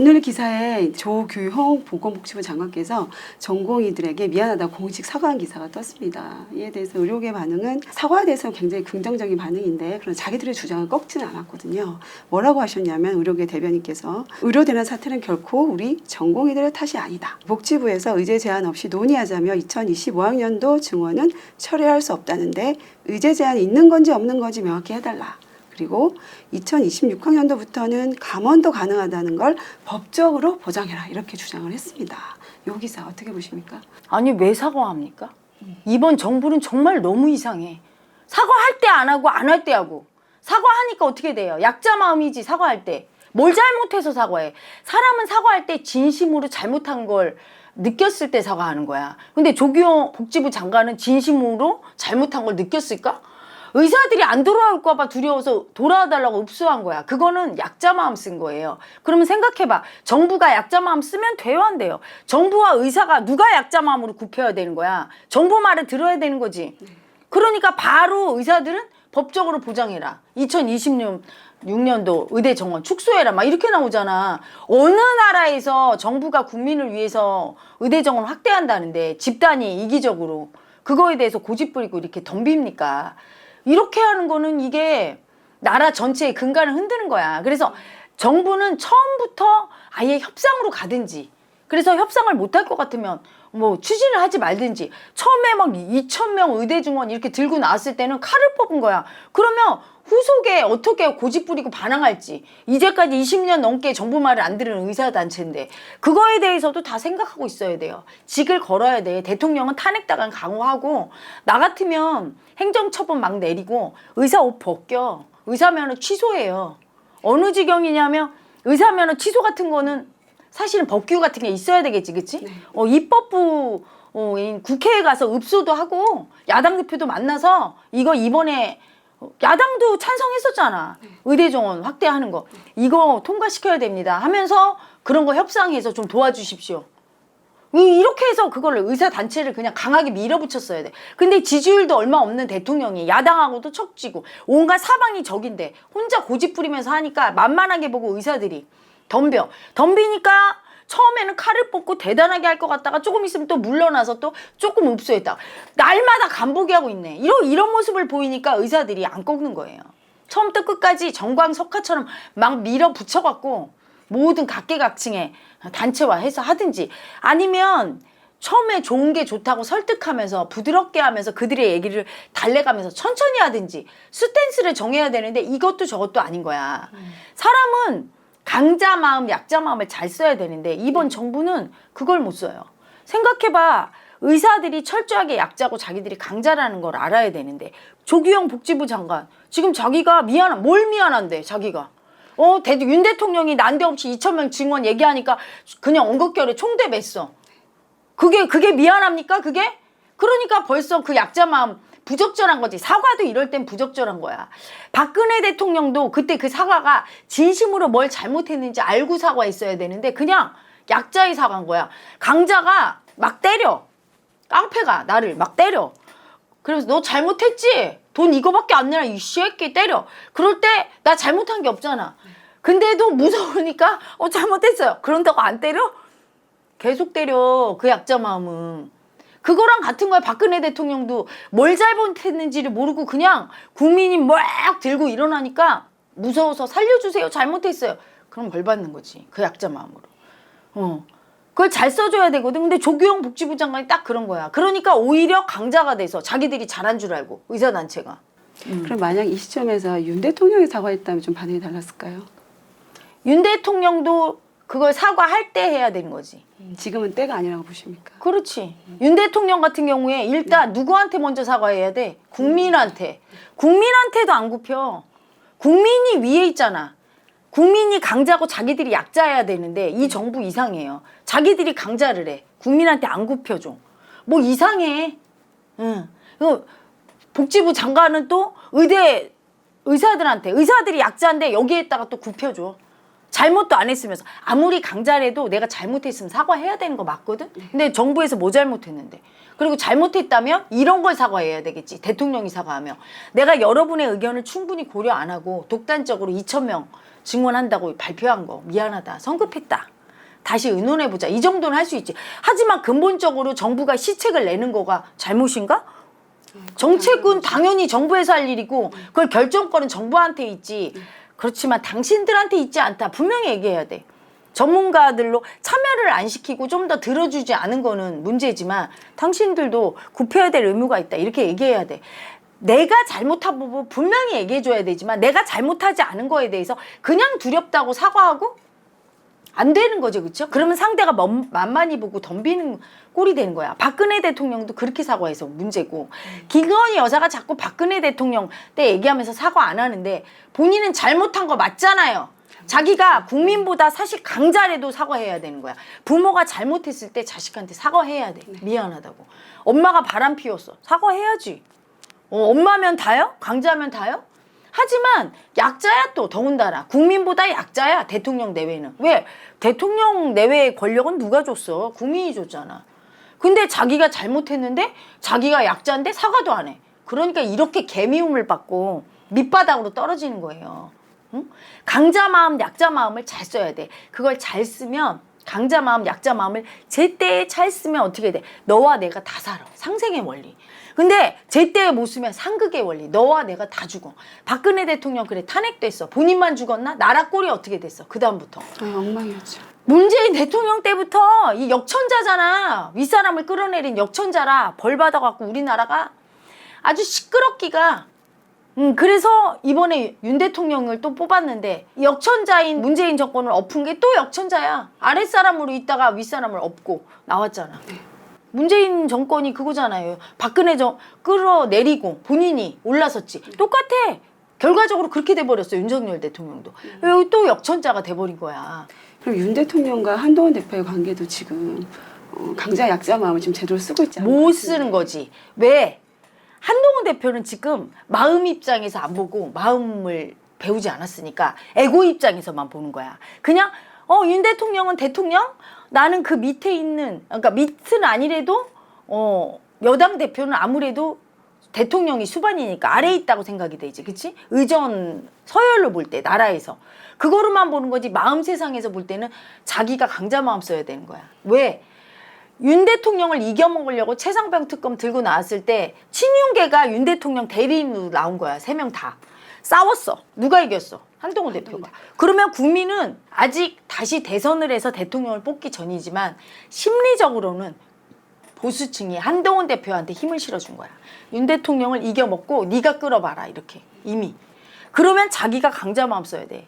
오늘 기사에 조규홍 보건복지부 장관께서 전공의들에게 미안하다 공식 사과한 기사가 떴습니다. 이에 대해서 의료계 반응은 사과에 대해서는 굉장히 긍정적인 반응인데 그런 자기들의 주장을 꺾지는 않았거든요. 뭐라고 하셨냐면 의료계 대변인께서 의료대란 사태는 결코 우리 전공의들의 탓이 아니다. 복지부에서 의제 제한 없이 논의하자며 2025학년도 증원은 철회할 수 없다는데 의제 제한이 있는 건지 없는 건지 명확히 해달라. 그리고 2026학년도부터는 감원도 가능하다는 걸 법적으로 보장해라 이렇게 주장을 했습니다. 요 기사 어떻게 보십니까? 아니 왜 사과합니까? 이번 정부는 정말 너무 이상해. 사과할 때 안 하고 안 할 때 하고. 사과하니까 어떻게 돼요? 약자 마음이지 사과할 때. 뭘 잘못해서 사과해? 사람은 사과할 때 진심으로 잘못한 걸 느꼈을 때 사과하는 거야. 근데 조규영 복지부 장관은 진심으로 잘못한 걸 느꼈을까? 의사들이 안 돌아올까봐 두려워서 돌아와달라고 읍수한 거야. 그거는 약자 마음 쓴 거예요. 그러면 생각해봐. 정부가 약자 마음 쓰면 돼요, 안 돼요? 정부와 의사가 누가 약자 마음으로 굽혀야 되는 거야? 정부 말을 들어야 되는 거지. 그러니까 바로 의사들은 법적으로 보장해라. 2020년 6년도 의대 정원 축소해라. 막 이렇게 나오잖아. 어느 나라에서 정부가 국민을 위해서 의대 정원 확대한다는데 집단이 이기적으로 그거에 대해서 고집 부리고 이렇게 덤빕니까? 이렇게 하는 거는 이게 나라 전체의 근간을 흔드는 거야. 그래서 정부는 처음부터 아예 협상으로 가든지 그래서 협상을 못할 것 같으면 뭐 추진을 하지 말든지 처음에 막 2천 명 의대 증원 이렇게 들고 나왔을 때는 칼을 뽑은 거야. 그러면 후속에 어떻게 고집 부리고 반항할지 이제까지 20년 넘게 정부 말을 안 들은 의사 단체인데 그거에 대해서도 다 생각하고 있어야 돼요. 직을 걸어야 돼. 대통령은 탄핵당한 강호하고 나 같으면 행정처분 막 내리고 의사 옷 벗겨. 의사 면허 취소해요. 어느 지경이냐면 의사 면허 취소 같은 거는 사실은 법규 같은 게 있어야 되겠지, 그치? 어, 입법부 어, 인 국회에 가서 읍소도 하고 야당 대표도 만나서 이거 이번에 어, 야당도 찬성했었잖아. 의대 정원 확대하는 거. 이거 통과시켜야 됩니다. 하면서 그런 거 협상해서 좀 도와주십시오. 이- 이렇게 해서 그걸 의사 단체를 그냥 강하게 밀어붙였어야 돼. 근데 지지율도 얼마 없는 대통령이 야당하고도 척지고 온갖 사방이 적인데 혼자 고집 부리면서 하니까 만만하게 보고 의사들이 덤벼. 덤비니까 처음에는 칼을 뽑고 대단하게 할 것 같다가 조금 있으면 또 물러나서 또 조금 읍소했다. 날마다 간보기 하고 있네. 이런 이런 모습을 보이니까 의사들이 안 꺾는 거예요. 처음부터 끝까지 정광석화처럼 막 밀어붙여갖고 모든 각계각층의 단체화해서 하든지 아니면 처음에 좋은 게 좋다고 설득하면서 부드럽게 하면서 그들의 얘기를 달래가면서 천천히 하든지 스탠스를 정해야 되는데 이것도 저것도 아닌 거야. 사람은 강자 마음, 약자 마음을 잘 써야 되는데 이번 정부는 그걸 못 써요. 생각해봐. 의사들이 철저하게 약자고 자기들이 강자라는 걸 알아야 되는데 조규영 복지부 장관 지금 자기가 미안한 뭘 미안한데 자기가 어, 대, 윤 대통령이 난데없이 2천 명 증원 얘기하니까 그냥 엉겁결에 총대 맸어. 그게 그게 미안합니까? 그게? 그러니까 벌써 그 약자 마음 부적절한 거지. 사과도 이럴 땐 부적절한 거야. 박근혜 대통령도 그때 그 사과가 진심으로 뭘 잘못했는지 알고 사과했어야 되는데 그냥 약자의 사과인 거야. 강자가 막 때려. 깡패가 나를 막 때려. 그래서 너 잘못했지? 돈 이거밖에 안 내라 이 새끼 때려. 그럴 때 나 잘못한 게 없잖아. 근데도 무서우니까 어 잘못했어요. 그런다고 안 때려? 계속 때려 그 약자 마음은. 그거랑 같은 거야. 박근혜 대통령도 뭘 잘못했는지를 모르고 그냥 국민이 막 들고 일어나니까 무서워서 살려주세요. 잘못했어요. 그럼 벌 받는 거지. 그 약자 마음으로. 어. 그걸 잘 써줘야 되거든. 근데 조규영 복지부 장관이 딱 그런 거야. 그러니까 오히려 강자가 돼서 자기들이 잘한 줄 알고 의사단체가. 그럼 만약 이 시점에서 윤 대통령이 사과했다면 좀 반응이 달랐을까요? 윤 대통령도 그걸 사과할 때 해야 되는 거지. 지금은 때가 아니라고 보십니까? 그렇지. 윤 대통령 같은 경우에 일단 누구한테 먼저 사과해야 돼? 국민한테. 국민한테도 안 굽혀. 국민이 위에 있잖아. 국민이 강자고 자기들이 약자여야 되는데 이 정부 이상해요. 자기들이 강자를 해. 국민한테 안 굽혀줘. 뭐 이상해. 응. 그 복지부 장관은 또 의대 의사들한테 의사들이 약자인데 여기에다가 또 굽혀줘. 잘못도 안 했으면서 아무리 강자래도 내가 잘못했으면 사과해야 되는 거 맞거든. 근데 정부에서 뭐 잘못했는데? 그리고 잘못했다면 이런 걸 사과해야 되겠지. 대통령이 사과하면 내가 여러분의 의견을 충분히 고려 안 하고 독단적으로 2천 명 증원한다고 발표한 거 미안하다. 성급했다. 다시 의논해 보자. 이 정도는 할 수 있지. 하지만 근본적으로 정부가 시책을 내는 거가 잘못인가? 정책은 당연히 정부에서 할 일이고 그걸 결정권은 정부한테 있지. 그렇지만 당신들한테 있지 않다. 분명히 얘기해야 돼. 전문가들로 참여를 안 시키고 좀 더 들어주지 않은 거는 문제지만 당신들도 굽혀야 될 의무가 있다. 이렇게 얘기해야 돼. 내가 잘못한 부분 분명히 얘기해줘야 되지만 내가 잘못하지 않은 거에 대해서 그냥 두렵다고 사과하고 안 되는 거죠, 그렇죠? 그러면 상대가 만- 만만히 보고 덤비는 꼴이 되는 거야. 박근혜 대통령도 그렇게 사과해서 문제고 김건희 여사가 자꾸 박근혜 대통령 때 얘기하면서 사과 안 하는데 본인은 잘못한 거 맞잖아요. 자기가 국민보다 사실 강자래도 사과해야 되는 거야. 부모가 잘못했을 때 자식한테 사과해야 돼. 미안하다고. 엄마가 바람 피웠어. 사과해야지. 어, 엄마면 다요? 강자면 다요? 하지만 약자야 또 더군다나 국민보다 약자야 대통령 내외는 왜 대통령 내외의 권력은 누가 줬어 국민이 줬잖아 근데 자기가 잘못했는데 자기가 약자인데 사과도 안 해 그러니까 이렇게 개미움을 받고 밑바닥으로 떨어지는 거예요 응? 강자 마음 약자 마음을 잘 써야 돼 그걸 잘 쓰면 강자 마음 약자 마음을 제때에 잘 쓰면 어떻게 돼 너와 내가 다 살아 상생의 원리 근데 제때에 못 쓰면 상극의 원리. 너와 내가 다 죽어. 박근혜 대통령 그래 탄핵됐어. 본인만 죽었나? 나라 꼴이 어떻게 됐어? 그 다음부터. 아, 엉망이었죠. 문재인 대통령 때부터 이 역천자잖아. 윗사람을 끌어내린 역천자라 벌 받아갖고 우리나라가 아주 시끄럽기가. 음, 그래서 이번에 윤 대통령을 또 뽑았는데 역천자인 문재인 정권을 엎은 게 또 역천자야. 아랫사람으로 있다가 윗사람을 엎고 나왔잖아. 문재인 정권이 그거잖아요. 박근혜 정 끌어내리고 본인이 올라섰지. 똑같아. 결과적으로 그렇게 돼버렸어 윤석열 대통령도. 여기 또 역천자가 돼버린 거야. 그리고 윤 대통령과 한동훈 대표의 관계도 지금 어, 강자 약자 마음을 지금 제대로 쓰고 있지 것 못. 쓰는 거지. 왜? 한동훈 대표는 지금 마음 입장에서 안 보고 마음을 배우지 않았으니까 에고 입장에서만 보는 거야. 그냥 어 윤 대통령은 대통령 나는 그 밑에 있는 그러니까 밑은 아니래도 어 여당 대표는 아무래도 대통령이 수반이니까 아래에 있다고 생각이 되지. 그치? 의전 서열로 볼 때 나라에서 그거로만 보는 거지 마음 세상에서 볼 때는 자기가 강자 마음 써야 되는 거야. 왜? 윤 대통령을 이겨먹으려고 최상병 특검 들고 나왔을 때 친윤계가 윤 대통령 대리인으로 나온 거야. 세 명 다. 싸웠어. 누가 이겼어? 한동훈 대표가. 그러면 국민은 아직 다시 대선을 해서 대통령을 뽑기 전이지만 심리적으로는 보수층이 한동훈 대표한테 힘을 실어준 거야. 윤 대통령을 이겨먹고 네가 끌어봐라 이렇게 이미. 그러면 자기가 강자 마음 써야 돼.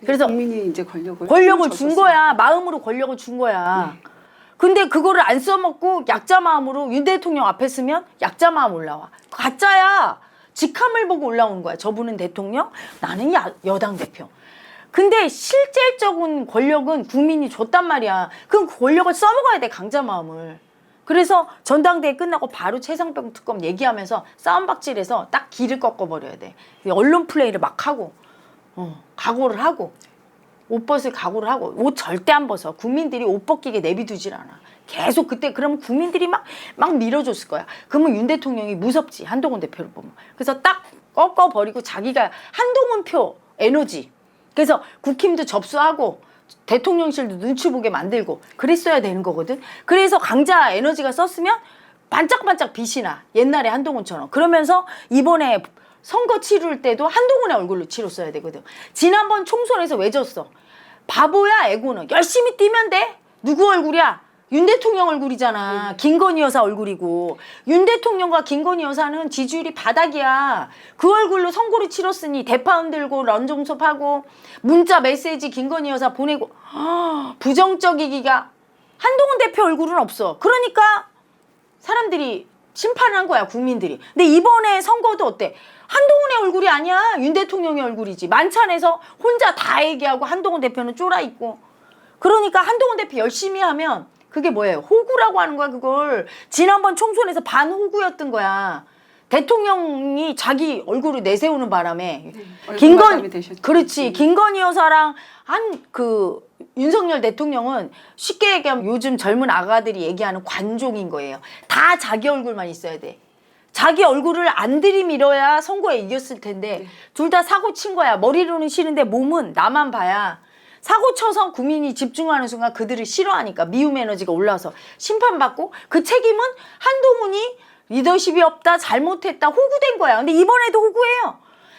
그래서 국민이 이제 권력을 권력을 준. 거야. 마음으로 권력을 준 거야. 네. 근데 그거를 안 써먹고 약자 마음으로 윤 대통령 앞에 쓰면 약자 마음 올라와. 가짜야. 직함을 보고 올라오는 거야. 저분은 대통령, 나는 야, 여당 대표. 근데 실질적인 권력은 국민이 줬단 말이야. 그럼 그 권력을 써먹어야 돼, 강자 마음을. 그래서 전당대회 끝나고 바로 최상병 특검 얘기하면서 싸움박질해서 딱 길을 꺾어버려야 돼. 언론 플레이를 막 하고, 어, 각오를 하고. 옷 벗을 각오를 하고 옷 절대 안 벗어. 국민들이 옷 벗기게 내비두질 않아. 계속 그때 그러면 국민들이 막 막 밀어줬을 거야. 그러면 윤 대통령이 무섭지 한동훈 대표를 보면. 그래서 딱 꺾어 버리고 자기가 한동훈 표 에너지. 그래서 국힘도 접수하고 대통령실도 눈치 보게 만들고 그랬어야 되는 거거든. 그래서 강자 에너지가 썼으면 반짝반짝 빛이 나. 옛날에 한동훈처럼. 그러면서 이번에 선거 치를 때도 한동훈의 얼굴로 치렀어야 되거든. 지난번 총선에서 왜 졌어? 바보야, 애고는. 열심히 뛰면 돼. 누구 얼굴이야? 윤 대통령 얼굴이잖아. 김건희 여사 얼굴이고. 윤 대통령과 김건희 여사는 지지율이 바닥이야. 그 얼굴로 선거를 치렀으니 대파 흔 들고 런종섭하고 문자 메시지 김건희 여사 보내고 아, 부정적이기가 한동훈 대표 얼굴은 없어. 그러니까 사람들이 심판한 거야 국민들이. 근데 이번에 선거도 어때? 한동훈의 얼굴이 아니야. 윤 대통령의 얼굴이지. 만찬에서 혼자 다 얘기하고 한동훈 대표는 쫄아 있고. 그러니까 한동훈 대표 열심히 하면 그게 뭐예요? 호구라고 하는 거야 그걸. 지난번 총선에서 반호구였던 거야. 대통령이 자기 얼굴을 내세우는 바람에 얼굴 김건. 그렇지 음. 김건희 여사랑 한 그 윤석열 대통령은 쉽게 얘기하면 요즘 젊은 아가들이 얘기하는 관종인 거예요. 다 자기 얼굴만 있어야 돼. 자기 얼굴을 안 들이밀어야 선거에 이겼을 텐데 네. 둘다 사고 친 거야. 머리로는 싫은데 몸은 나만 봐야 사고 쳐서 국민이 집중하는 순간 그들을 싫어하니까 미움 에너지가 올라와서 심판받고 그 책임은 한동훈이 리더십이 없다 잘못했다 호구된 거야. 근데 이번에도 호구예요.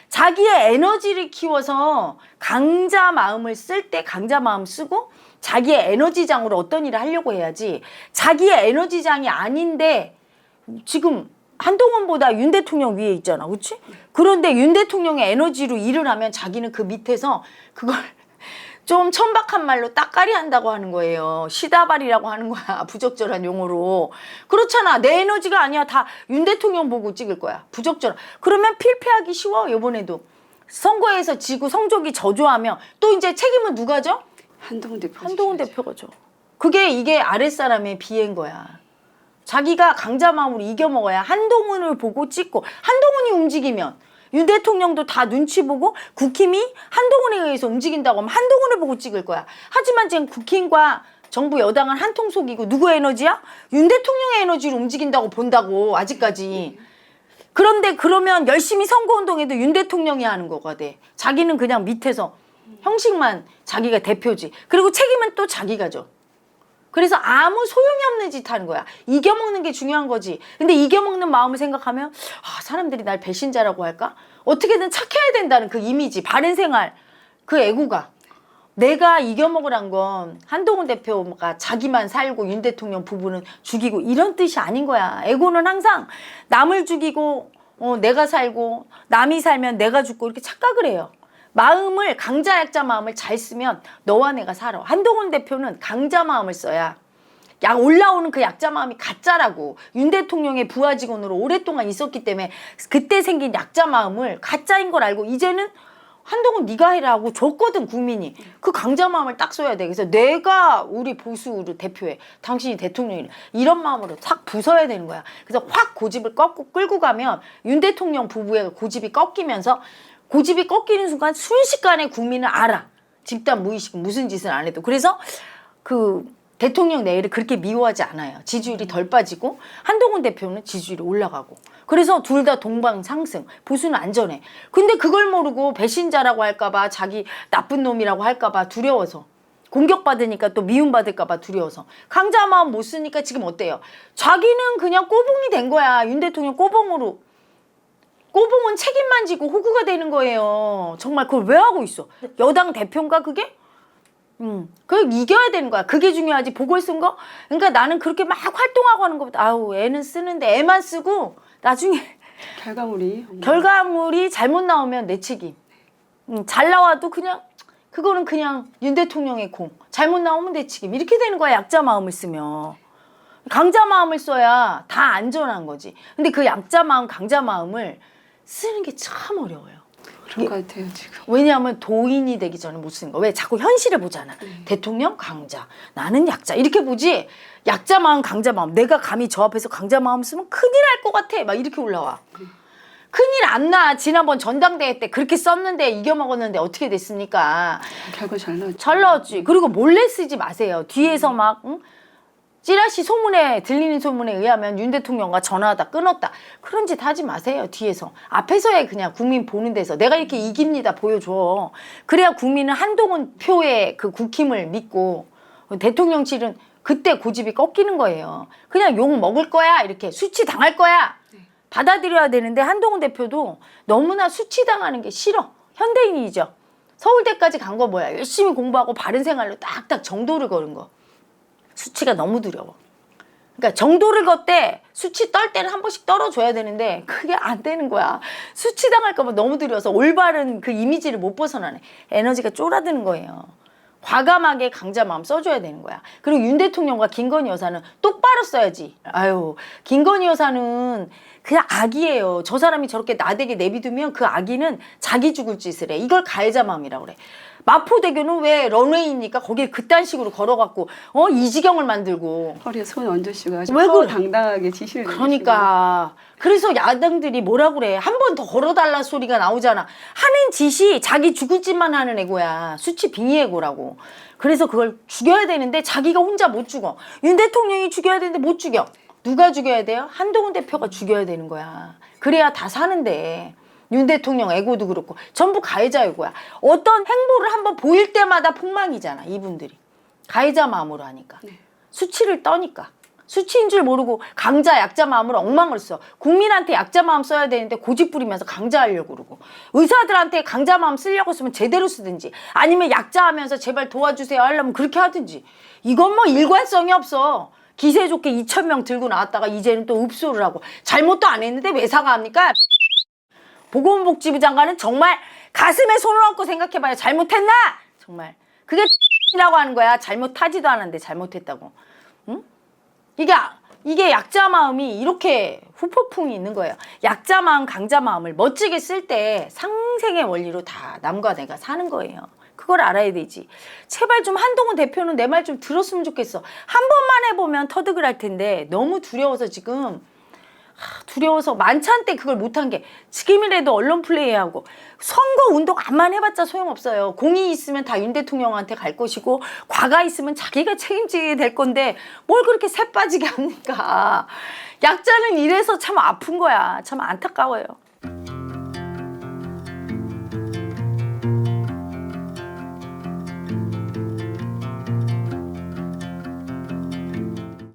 자기의 에너지를 키워서 강자 마음을 쓸 때 강자 마음 쓰고 자기의 에너지장으로 어떤 일을 하려고 해야지 자기의 에너지장이 아닌데 지금 한동훈보다 윤 대통령 위에 있잖아. 그렇지? 그런데 윤 대통령의 에너지로 일을 하면 자기는 그 밑에서 그걸 좀 천박한 말로 따까리 한다고 하는 거예요. 시다발이라고 하는 거야. 부적절한 용어로. 그렇잖아. 내 에너지가 아니야. 다 윤 대통령 보고 찍을 거야. 부적절. 그러면 필패하기 쉬워. 이번에도. 선거에서 지고 성적이 저조하면 또 이제 책임은 누가 져? 한동훈 대표. 한동훈 대표가 죠. 그게 이게 아랫사람의 비애인 거야. 자기가 강자 마음으로 이겨먹어야 한동훈을 보고 찍고 한동훈이 움직이면 윤 대통령도 다 눈치 보고 국힘이 한동훈에 의해서 움직인다고 하면 한동훈을 보고 찍을 거야. 하지만 지금 국힘과 정부 여당은 한통 속이고 누구의 에너지야? 윤 대통령의 에너지로 움직인다고 본다고 아직까지. 그런데 그러면 열심히 선거운동해도 윤 대통령이 하는 거가 돼. 자기는 그냥 밑에서 형식만 자기가 대표지. 그리고 책임은 또 자기가 져. 그래서 아무 소용이 없는 짓 하는 거야. 이겨먹는 게 중요한 거지. 근데 이겨먹는 마음을 생각하면, 아, 사람들이 날 배신자라고 할까? 어떻게든 착해야 된다는 그 이미지, 바른 생활, 그 애고가. 내가 이겨먹으란 건 한동훈 대표가 자기만 살고 윤 대통령 부부는 죽이고 이런 뜻이 아닌 거야. 애고는 항상 남을 죽이고 어, 내가 살고 남이 살면 내가 죽고 이렇게 착각을 해요. 마음을 강자 약자 마음을 잘 쓰면 너와 내가 살아. 한동훈 대표는 강자 마음을 써야 약 올라오는 그 약자 마음이 가짜라고 윤 대통령의 부하 직원으로 오랫동안 있었기 때문에 그때 생긴 약자 마음을 가짜인 걸 알고 이제는 한동훈 네가 해라 하고 줬거든 국민이. 그 강자 마음을 딱 써야 돼. 그래서 내가 우리 보수를 대표해 당신이 대통령이래 이런 마음으로 탁 부숴야 되는 거야. 그래서 확 고집을 꺾고 끌고 가면 윤 대통령 부부의 고집이 꺾이면서 고집이 꺾이는 순간 순식간에 국민은 알아 집단 무의식 무슨 짓을 안 해도 그래서 그 대통령 내일을 그렇게 미워하지 않아요. 지지율이 덜 빠지고 한동훈 대표는 지지율이 올라가고. 그래서 둘 다 동방 상승. 보수는 안전해. 근데 그걸 모르고 배신자라고 할까 봐 자기 나쁜 놈이라고 할까 봐 두려워서. 공격받으니까 또 미움받을까봐 두려워서. 강자 마음 못 쓰니까 지금 어때요? 자기는 그냥 꼬봉이 된 거야. 윤 대통령 꼬봉으로. 꼬봉은 책임만 지고 호구가 되는 거예요. 정말 그걸 왜 하고 있어? 여당 대표인가 그게? 음, 그 이겨야 되는 거야. 그게 중요하지. 보궐 선거. 그러니까 나는 그렇게 막 활동하고 하는 것보다 아우 애는 쓰는데 애만 쓰고 나중에 결과물이 결과물이 잘못 나오면 내 책임. 음, 잘 나와도 그냥 그거는 그냥 윤 대통령의 공. 잘못 나오면 내 책임. 이렇게 되는 거야. 약자 마음을 쓰면. 강자 마음을 써야 다 안전한 거지. 근데 그 약자 마음, 강자 마음을 쓰는 게 참 어려워요. 그런 것 같아요 지금. 왜냐하면 도인이 되기 전에 못 쓰는 거. 왜 자꾸 현실을 보잖아. 대통령 강자, 나는 약자 이렇게 보지. 약자 마음, 강자 마음. 내가 감히 저 앞에서 강자 마음 쓰면 큰일 날 것 같아. 막 이렇게 올라와. 큰일 안 나. 지난번 전당대회 때 그렇게 썼는데 이겨 먹었는데 어떻게 됐습니까? 결과 잘 나왔죠. 잘 나왔지. 그리고 몰래 쓰지 마세요. 뒤에서 막 응? 찌라시 소문에 들리는 소문에 의하면 윤 대통령과 전화하다 끊었다. 그런 짓 하지 마세요. 뒤에서 앞에서야 그냥 국민 보는 데서 내가 이렇게 이깁니다 보여줘. 그래야 국민은 한동훈 표의 그 국힘을 믿고 대통령실은 그때 고집이 꺾이는 거예요. 그냥 욕 먹을 거야 이렇게 수치 당할 거야 받아들여야 되는데 한동훈 대표도 너무나 수치 당하는 게 싫어. 현대인이죠. 서울대까지 간 거 뭐야? 열심히 공부하고 바른 생활로 딱딱 정도를 걸은 거. 수치가 너무 두려워. 그러니까 정도를 걷되 수치 떨 때는 한 번씩 떨어줘야 되는데 그게 안 되는 거야. 수치 당할까봐 너무 두려워서 올바른 그 이미지를 못 벗어나네. 에너지가 쫄아드는 거예요. 과감하게 강자 마음 써줘야 되는 거야. 그리고 윤 대통령과 김건희 여사는 똑바로 써야지. 아유, 김건희 여사는 그냥 악이에요. 저 사람이 저렇게 나대게 내비두면 그 악이는 자기 죽을 짓을 해. 이걸 가해자 마음이라고 그래. 마포대교는 왜 런웨이입니까? 거기에 그딴 식으로 걸어갖고 어 이 지경을 만들고. 허리에 손 얹으시고 왜왜 그래? 당당하게 지시를 그러니까. 그래서 야당들이 뭐라 그래? 한 번 더 걸어달라 소리가 나오잖아. 하는 짓이 자기 죽을 짓만 하는 애고야. 수치 빙의 애고라고. 그래서 그걸 죽여야 되는데 자기가 혼자 못 죽어. 윤 대통령이 죽여야 되는데 못 죽여. 누가 죽여야 돼요? 한동훈 대표가 죽여야 되는 거야. 그래야 다 사는데 윤 대통령 애고도 그렇고 전부 가해자 애고야. 어떤 행보를 한번 보일 때마다 폭망이잖아 이분들이. 가해자 마음으로 하니까. 수치를 떠니까. 수치인 줄 모르고 강자 약자 마음으로 엉망을 써. 국민한테 약자 마음 써야 되는데 고집 부리면서 강자 하려고 그러고. 의사들한테 강자 마음 쓰려고 쓰면 제대로 쓰든지 아니면 약자 하면서 제발 도와주세요 하려면 그렇게 하든지. 이건 뭐 일관성이 없어. 기세 좋게 2천 명 들고 나왔다가 이제는 또 읍소를 하고. 잘못도 안 했는데 왜 사과합니까? 보건복지부 장관은 정말 가슴에 손을 얹고 생각해봐요. 잘못했나? 정말 그게 이라고 하는 거야. 잘못하지도 않았는데 잘못했다고. 응? 이게 아- 이게 약자 마음이 이렇게 후폭풍이 있는 거예요. 약자 마음, 강자 마음을 멋지게 쓸 때 상생의 원리로 다 남과 내가 사는 거예요. 그걸 알아야 되지. 제발 좀 한동훈 대표는 내 말 좀 들었으면 좋겠어. 한 번만 해보면 터득을 할 텐데 너무 두려워서 지금 하, 두려워서 만찬 때 그걸 못한 게 지금이라도 언론 플레이하고 선거 운동 암만 해봤자 소용없어요. 공이 있으면 다 윤 대통령한테 갈 것이고 과가 있으면 자기가 책임지게 될 건데 뭘 그렇게 새 빠지게 합니까? 약자는 이래서 참 아픈 거야. 참 안타까워요.